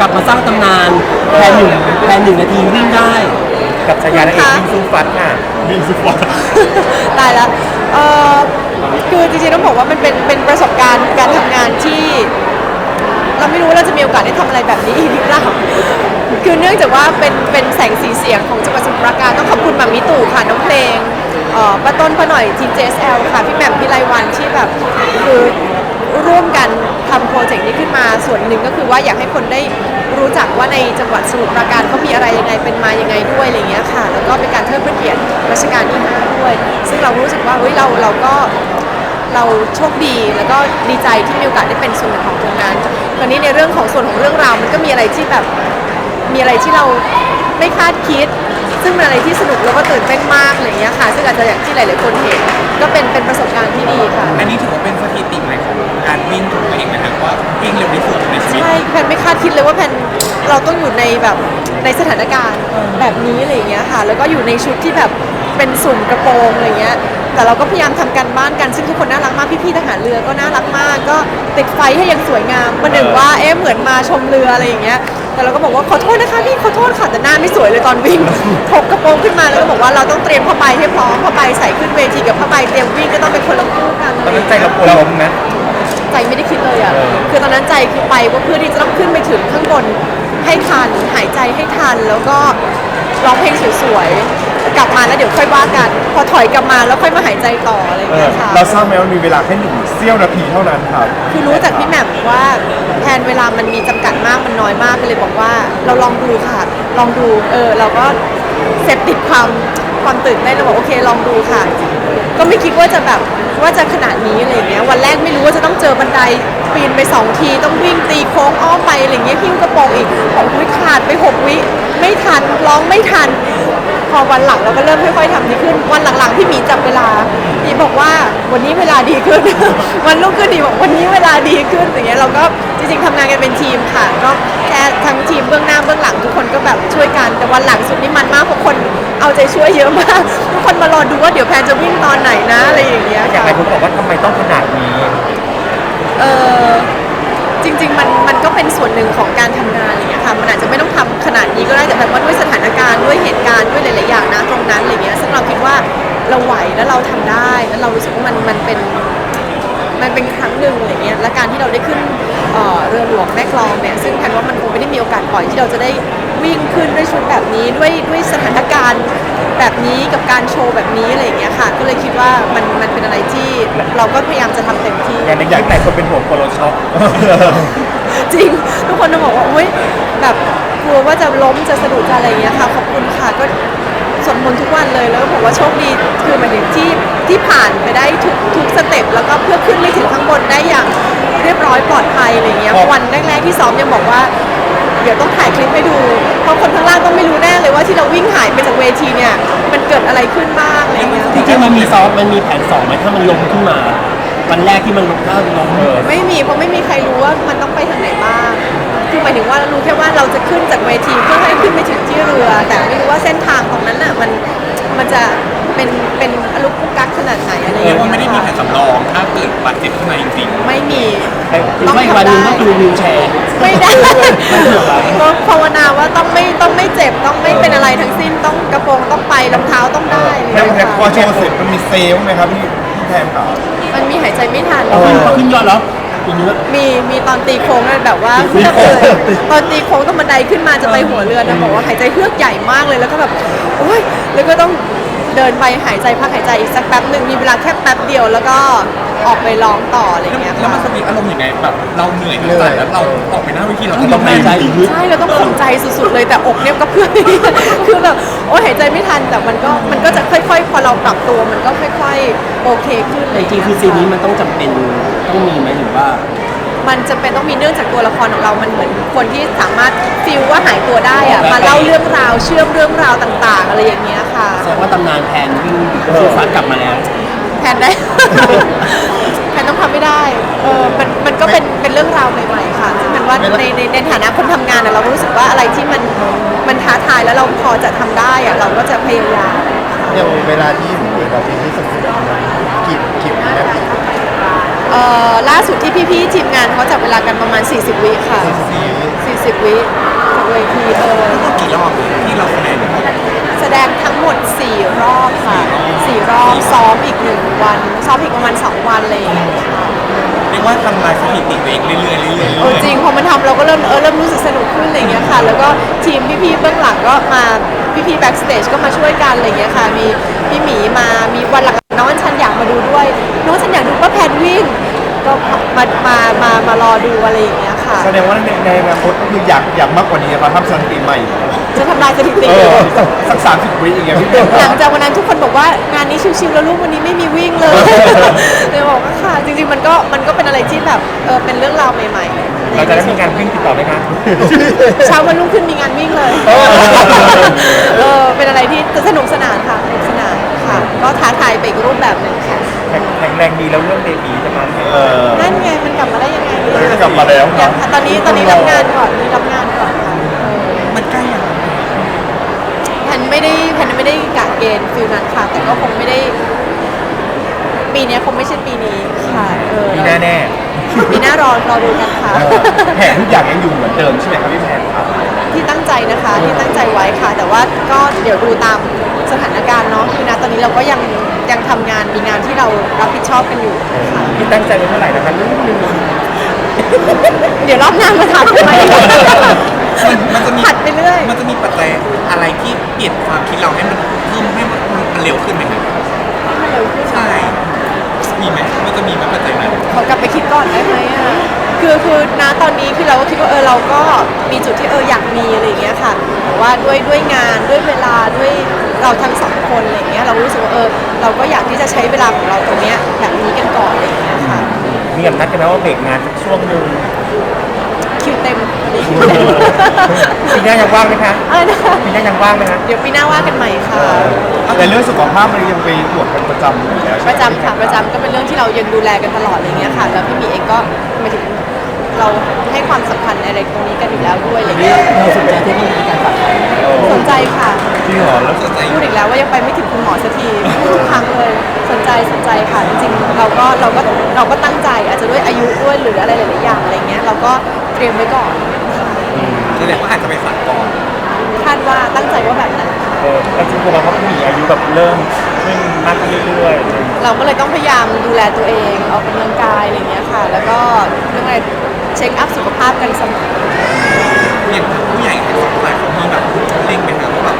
กลับมาสร้างตำนานแพนหนึ่งแพนหนึ่งนาทีวิ่งได้ กับฉายานางเอกวิ่งสู้ฟัดค่ะวิ่งสุดฟัดตายแล้วเออคือจริงๆต้องบอกว่ามันเป็นเป็นประสบการณ์การทำงานที่ เราไม่รู้ว่าเราจะมีโอกาสได้ทำอะไรแบบนี้อีกหรือเปล่าคือเนื่องจากว่าเป็นเป็นแสงสีเสียงของจังหวัดสมุทรปราการต้องขอบคุณหมามิตู่ค่ะน้องเพลงเอ่อป้าต้นป้าหน่อยทีม JSL ค่ะพี่แหม่มพี่ไลวันที่แบบคือ ร่วมกันทำโปรเจกต์นี้ขึ้นมาส่วนหนึ่งก็คือว่าอยากให้คนได้รู้จักว่าในจังหวัดสมุทรปราการเขามีอะไรยังไงเป็นมายังไงด้วยอะไรเงี้ยค่ะ แล้วก็เป็นการเทิดพระเกียรติรัชกาลที่ห้าด้วย ซึ่งเรารู้สึกว่าเฮ้ยเราเราก็เราโชคดีแล้วก็ดีใจที่มีโอกาสได้เป็นส่วนหนึ่งของตรงนั้นตอนนี้ในเรื่องของส่วนของเรื่องราวมันก็มีอะไรที่แบบมีอะไรที่เราไม่คาดคิด ซึ่งเป็นอะไรที่สนุกแล้วก็ตื่นเต้นมากอะไรอย่างเงี้ยค่ะ ซึ่งอาจจะอย่างที่หลาย ๆ คนเห็นก็เป็นเป็นประสบการณ์ที่ดี เลยว่าแพนเราต้องอยู่ในแบบในสถานการณ์แบบนี้อะไรอย่างเงี้ยค่ะ แล้วก็อยู่ในชุดที่แบบเป็นสุ่มกระโปรงอะไรเงี้ย แต่เราก็พยายามทำการบ้านกัน ซึ่งทุกคนน่ารักมาก พี่ๆทหารเรือก็น่ารักมาก ก็ติดไฟให้อยังสวยงามประหนึ่งว่า เอ๊ะเหมือนมาชมเรืออะไรอย่างเงี้ย แต่เราก็บอกว่าขอโทษนะคะพี่ขอโทษค่ะแต่หน้าไม่สวยเลยตอนวิ่งถกกระโปรงขึ้นมาแล้วก็บอกว่าเราต้องเตรียมผ้าใบให้พร้อมผ้าใบใส่ขึ้นเวทีกับผ้าใบเตรียมวิ่งก็ต้องเป็นคนละคู่กันตอนนั้นใจเราปวดล้มนะ ใจไม่ได้คิดเลยอะคือตอนนั้นใจคือไปว่าเพื่อที่จะต้องขึ้นไปถึงข้างบนให้ทันหายใจให้ทันแล้วก็ร้องเพลงสวยๆกลับมาแล้วเดี๋ยวค่อยว่ากัน พอถอยกลับมาแล้วค่อยมาหายใจต่ออะไรอย่างเอเงี้อยค่ะเราทราบไหมว่ามีเวลาแค่หนึ่งเสี้ยวนาทีเท่านั้นครับคือรู้จากพี่แหม่มว่าแทนเวลามันมีจำกัดมากมันน้อยมากก็เลยบอกว่าเราลองดูค่ะ ลองดูเออเราก็เสพติดความความตื่นเต้นเราบอกโอเคลองดูค่ะ ก็ไม่คิดว่าจะแบบว่าจะขนาดนี้อะไรเงี้ยวันแรกไม่รู้ว่าจะต้องเจอบันไดปีนไปสองทีต้องวิ่งตีโค้งอ้อมไปอะไรเงี้ยพิ้วกระโปรงอีกขอกวิขาดไปหกวิไม่ทันร้องไม่ทัน พอวันหลังเราก็เริ่มค่อยๆทำดีขึ้นวันหลังๆพี่หมีจับเวลา บอกว่าวันนี้เวลาดีขึ้น วันรุ่งขึ้นดีบอกวันนี้เวลาดีขึ้นอย่างเงี้ยเราก็จริงๆทำงานกันเป็นทีมค่ะก็แค่ทั้งทีมเบื้องหน้าเบื้องหลังทุกคนก็แบบช่วยกัน แต่วันหลังสุดนี่มันมากเพราะคนเอาใจช่วยเยอะมาก ทุกคนมารอดูว่าเดี๋ยวแพนจะวิ่งตอนไหนนะอะไรอย่างเงี้ยอยากค่ะ ให้คุณบอกว่าทำ เราทำได้แล้วเรารู้สึกว่ามันมันเป็นมันเป็นครั้งหนึ่งอะไรเงี้ยและการที่เราได้ขึ้นเอ่อเรือหลวงแม่กลองเนี่ยซึ่งแพนว่ามันคงไม่ได้มีโอกาสบ่อยที่เราจะได้วิ่งขึ้นด้วยชุดแบบนี้ด้วยด้วยสถานการณ์แบบนี้กับการโชว์แบบนี้อะไรอย่างเงี้ยค่ะ ก็เลยคิดว่ามันมันเป็นอะไรที่เราก็พยายามจะทำเต็มที่งานในอยากแต่คนเป็นห่วงโปรโลช็อปจริง ทุกคนจะบอกว่าอุ้ยแบบกลัวว่าจะล้มจะสะดุดจะอะไรอย่างเงี้ยค่ะขอบคุณค่ะก็ สวดมนต์ทุกวันเลยแล้วก็บอกว่าโชคดีคือหมายถึงที่ที่ผ่านไปได้ทุกทุกสเต็ปแล้วก็เพื่อขึ้นไปถึงข้างบนได้อย่างเรียบร้อยปลอดภัยอะไรเงี้ยครับวันแรกๆที่ซ้อมยังบอกว่า เดี๋ยวต้องถ่ายคลิปให้ดูเพราะคนข้างล่างต้องไม่รู้แน่เลยว่าที่เราวิ่งหายไปจากเวทีเนี่ยมันเกิดอะไรขึ้นบ้างอะไรเงี้ยจริงๆมันมีซ้อมมันมีแผนสองไหมถ้ามันลงขึ้นมาวันแรกที่มันถ้าลงเออไม่มีเพราะไม่มีใครรู้ว่ามันต้องไปทางไหนบ้าง คือหมายถึงว่าเรารู้แค่ว่าเราจะขึ้นจากเวทีเพื่อให้ขึ้นไปถึงที่เรือ แต่ไม่รู้ว่าเส้นทางตรงนั้นน่ะมันมันจะเป็นเป็นอลุกกุกกักขนาดไหนอะไรอย่างเรียเงี้กว่าไม่ได้มียแผนสำรอง ถ้าเกิดบาดเจ็บขึ้นมาจริงไม่มี คือว่าอีกวันหนึงก็คือวิวแชร์ ไม่ได้ก็ภาวนาว่าต้องไม่ต้องไม่เจ็บต้องไม่เป็นอะไรทั้งสิ้นต้องกระโปรงต้องไปรองเท้าต้องได้อะไรแล้วอย่างแต่เงี้ยพอค่ะโชว์เสร็จมันมีเซลล์ไหมครับพี่พี่แทนครับมันมีหายใจไม่ทันพอขึ้นพอขึ้นยอดแล้ว ทีนี้ว่า มีมีตอนตีโค้งนั่นแบบว่าเฮือกเลยตอนตีโค้งต้องบันไดขึ้นมาจะไปหัวเรือนะบอกว่าหายใจเฮือกใหญ่มากเลยแล้วก็แบบโอ้ยแล้วก็ต้องเดินไปหายใจพักหายใจอีกสักแป๊บหนึ่งมีเวลาแค่แป๊บเดียวแล้วก็ ออกไปร้องต่ออะไรอย่างเงี้ยๆแล้วค่ะมันสติอารมณ์ยังไงแบบเราเหนื่อยทั้งใจแล้วเราออกไปหน้าเวทีเราต้องต้องหายใจใจลึก ใช่เราต้องข่มใจสุดๆเลยแต่อกเนี่ยก็เพื่อนคือแบบโอ้ยหายใจไม่ทันแต่มันก็มันก็จะค่อยๆ พอเราปรับตัวมันก็ค่อยๆ โอเคขึ้นแต่จริงๆคือซีนนี้มันต้องจำเป็นต้องมีไหมหรือว่า มันจะเป็นต้องมีเนื่องจากตัวละครของเรามันเหมือนคนที่สามารถฟิลว่าหายตัวได้อะมาเล่าเรื่องราวเชื่อมเรื่องราวต่างๆ อะไรอย่างเงี้ยค่ะ แสดงว่าตำนานแพนวิ่งสู้ฟ้ากลับมาแล้ว แทนได้ แทนต้องทำไม่ได้เออมันมันก็เป็นเป็นเรื่องราวใหม่ๆค่ะซึ่งมันว่าในในในฐานะคนทำงานอะเรารู้สึกว่าอะไรที่มันมันท้าทายแล้วเราพอจะทำได้อะเราก็จะพยายาม อย่างเวลาที่ผมเปิดเราที่สุดกี่กี่วินาทีเอ่อล่าสุดที่พี่ๆทีมงานเขาจับเวลากันประมาณ 40 วิค่ะ40 60วิจากเวทีเออทั้งหมดกี่รอบที่เราแสดงแสดงทั้งหมด 4 รอบค่ะ 4 รอบซ้อมอีก1วันซ้อมอีกประมาณ2วันอะไรอย่างเงี้ยค่ะเรียกว่าทำลายสถิติตัวเองเรื่อยๆเรื่อยๆเรื่เอออยจริงพอมันทำเราก็เริ่มเออเริ่มรู้สึกสนุกขึ้นอะไรอย่างเงี้ยค่ะ แล้วก็ทีมพี่ๆเบื้องหลังก็มาพี่ๆแบ็กสเตจก็มาช่วยกันอะไรอย่างเงี้ยค่ะมีพี่หมีมามีวันหลังน้องอัญชันอยากมาดูด้วย น้องอัญชันอยากดูป้าแพนวิ่งก็มามามามารอดูอะไรอย่างเงี้ย ค่ะ แสดงว่าในในอนาคตก็คืออยากอยากมากกว่านี้ครับทำสถิติใหม่จะทำลายสถิติ เออสักสามสิบวิอย่างเงี้ยพี่เบนหลังจากวันนั้นทุกคนบอกว่างานนี้ชิวๆแล้วลูกวันนี้ไม่มีวิ่งเลย เลยบอกว่าค่ะ จริงๆมันก็มันก็เป็นอะไรที่แบบเออเป็นเรื่องราวใหม่ๆเราจะได้มีการวิ่งติดต่อไหมคะเช้าวันรุ่งขึ้นมีงานวิ่งเลยเออเป็นอะไรที่สนุกสนานค่ะสนุกสนานค่ะ ก็ท้าทายไปอีกรูปแบบหนึ่งค่ะ แข็งแข็งแรงดีแล้วเรื่องเบบีจะมาไหม เออนั่นไงมันกลับมาได้ยังไงดีเออ กลับมาแล้วยังค่ะตอนนี้ตอนนี้รับงานก่อนนี่รับงานก่อนค่ะเออๆมันใกล้ยังแพนไม่ได้แพนไม่ได้กะเกณฑ์ฟิลนั้นค่ะ แต่ก็คงไม่ได้ ปีเนี้ยคงไม่ใช่ปีนี้ค่ะเออมีหน้าแน่ปีหน้ารอรอดูกันค่ะแผนทุกอย่างยังอยู่เหมือนเดิมใช่ไหมครับพี่แพนครับที่ตั้งใจนะคะที่ตั้งใจไว้ค่ะ แต่ว่าก็เดี๋ยวดูตามสถานการณ์เนาะคือนะตอนนี้เราก็ยังยังทำงานมีงานที่เรารับผิดชอบกันอยู่ค่ะ ที่ตั้งใจไว้เท่าไหร่นะคะลูกหนึ่ง เดี๋ยวรอบหน้ามาถามทำไมมันมันจะมีผัดไปเรื่อย มันจะมีปัจจัยอะไรที่เปลี่ยนความคิดเราให้มันเพิ่มให้มันมันเร็วขึ้นไหมครับใช่มีไหมมันจะมีไหมปัจจัยนั้นขอกลับไปคิดก่อนได้ไหมอะคือคือนะตอนนี้คือเราก็คิดว่าเออเราก็มีจุดที่เอออยากมีอะไรอย่างเงี้ยค่ะแต่ว่าด้วยด้วยงานด้วยเวลาด้วยเราทั้งสองคนอะไรอย่างเงี้ยเรารู้สึกว่าเออเราก็อยากที่จะใช้เวลาของเราตรงเนี้ยแบบนี้กันก่อนอะไรอย่างเงี้ยค่ะมี กับนัดกันไหมว่าเบรกงานสักช่วงหนึ่งคิวเต็มปีหน้ายังว่างไหมคะอะไรนะคะปีหน้ายังว่างไหมคะเดี๋ยวปีหน้าว่ากันใหม่ค่ะ แต่เรื่องสุขภาพมันยังไปตรวจกันประจำอยู่แล้วประจำค่ะประจำก็เป็นเรื่องที่เรายังดูแลกันตลอดอะไรเงี้ยค่ะแล้วพี่หมีเองก็หมายถึงเราให้ความสำคัญในอะไรตรงนี้กันอยู่แล้วด้วยอะไรเงี้ยเราสนใจเทคโนโลยีการฝากไข่สนใจค่ะ จริงเหรอแล้วสนใจพูดอีกแล้วว่ายังไปไม่ถึงคุณหมอสักทีพูดทุกครั้งเลยสนใจสนใจค่ะจริงๆเราก็เราก็เราก็ตั้งใจอาจจะด้วยอายุด้วยหรืออะไรหลายๆอย่างอะไรเงี้ยเราก็เตรียมไว้ก่อนแสดงว่าอาจจะไปฝากก่อนคาดว่าตั้งใจว่าแบบนั้น เออแล้วจริงๆเราก็มีอายุแบบเริ่มขึ้นมากขึ้นเรื่อยๆเราก็เลยต้องพยายามดูแลตัวเองออกกำลังกายอะไรเงี้ยค่ะ แล้วก็เรื่องอะไรเช็คอัพสุขภาพกันเสมออย่างผู้ใหญ่ทั้งสองฝ่ายเขามีแบบเร่งไหมครับว่าแบบ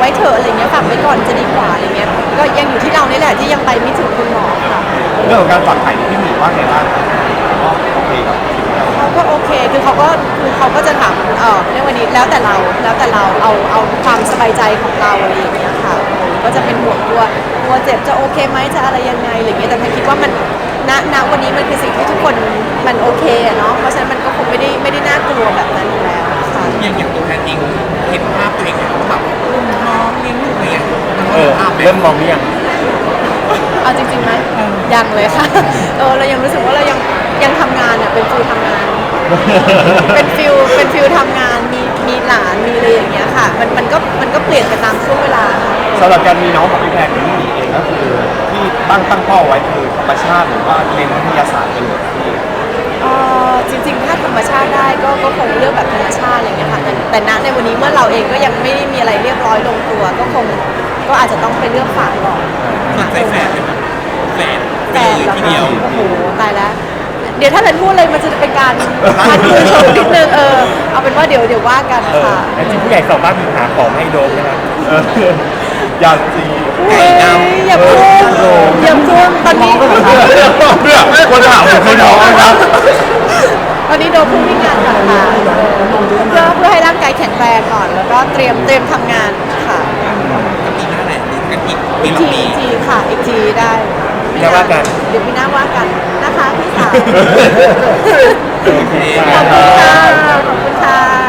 ไปฝากไว้เถอะอะไรเงี้ยฝากไว้ก่อนจะดีกว่าอะไรเงี้ยก็ยังอยู่ที่เรานี่แหละที่ยังไปไม่ถึงคุณหมอค่ะเรื่องของการฝากไข่นี่พี่หมีว่าไงบ้างครับก็โอเคครับเขาก็โอเคคือเขาก็คือเขาก็จะถามเออเรื่องวันนี้แล้วแต่เราแล้วแต่เราเอาเอาความสบายใจของเราอะไรอย่างเงี้ยค่ะก็จะเป็นห่วงกลัวกลัวเจ็บจะโอเคไหมจะอะไรยังไงอะไรเงี้ยแต่แพนคิดว่ามันณณวันนี้มันคือสิ่งที่ทุกคนมันโอเคอะเนาะเพราะฉะนั้นมันก็คงไม่ได้ไม่ได้น่ากลัวแบบนั้นอยู่แล้วค่ะ อย่างอย่างตัวแทนเองเห็นภาพตัวเองเนี่ยว่าแบบรุ่นน้องเลี้ยงลูกอะไรเงี้ยมันเอเห็อนภาพไหมเริ่มมองหรือยัง เอาจริงๆไหมยังเลยค่ะ เออเรายังรู้สึกว่าเรายังยังทำงานอะเป็นฟิลทำงาน เป็นฟิลเป็นฟิลทำงานมีมีหลานมีอะไรอย่างเงี้ยค่ะ มันมันก็มันก็เปลี่ยนไปตามช่วงเวลาค่ะ สำหรับการมีน้องของพี่แพนกับพี่หมีเองก็คือที่ตั้งตั้งเป้าไว้คือธรรมชาติหรือว่าเน้นวิทยาศาสตร์ไปเลยพี่เอ่อ จริงๆ ถ้าธรรมชาติได้ก็ก็คงเลือกแบบธรรมชาติอะไรเงี้ยค่ะแต่แต่ณในวันนี้เมื่อเราเองก็ยังไม่ได้มีอะไรเรียบร้อยลงตัว ก็คงก็อาจจะต้องไปเลือกฝากก่อนสนใจแฟนไหมครับแฟนไปแต่เลยละทีเดียวโอ้โหตายแล้ว เดี๋ยวถ้าเป็นพูดเลยมันจะเป็นการพันมือโชว์นิดนึงเออเอาเป็นว่าเดี๋ยวเดี๋ยวว่ากันเออค่ะแล้วจริงผู้ใหญ่สองบ้านมีหาของให้โดมนะครับเอออ ยากจีเฮ้ยอย่าพูดอย่าพูดตอนนี้เพื่อคนถามผมเคยน้องนะครับตอนนี้โดนพุ่งวิ่งงานก่อนค่ะเพื่อเพื่อให้ร่างกายแข็งแรงก่อน แล้วก็เตรียมเตรียมทำงานค่ะก็ปีหน้าแหละกันอีกปีอีกละทีปีอีกทีค่ะอีกทีได้ปีหน้าว่ากันเดี๋ยวปีหน้าว่ากันนะคะพี่สาวโอเคขอบคุณค่ะขอบคุณค่ะ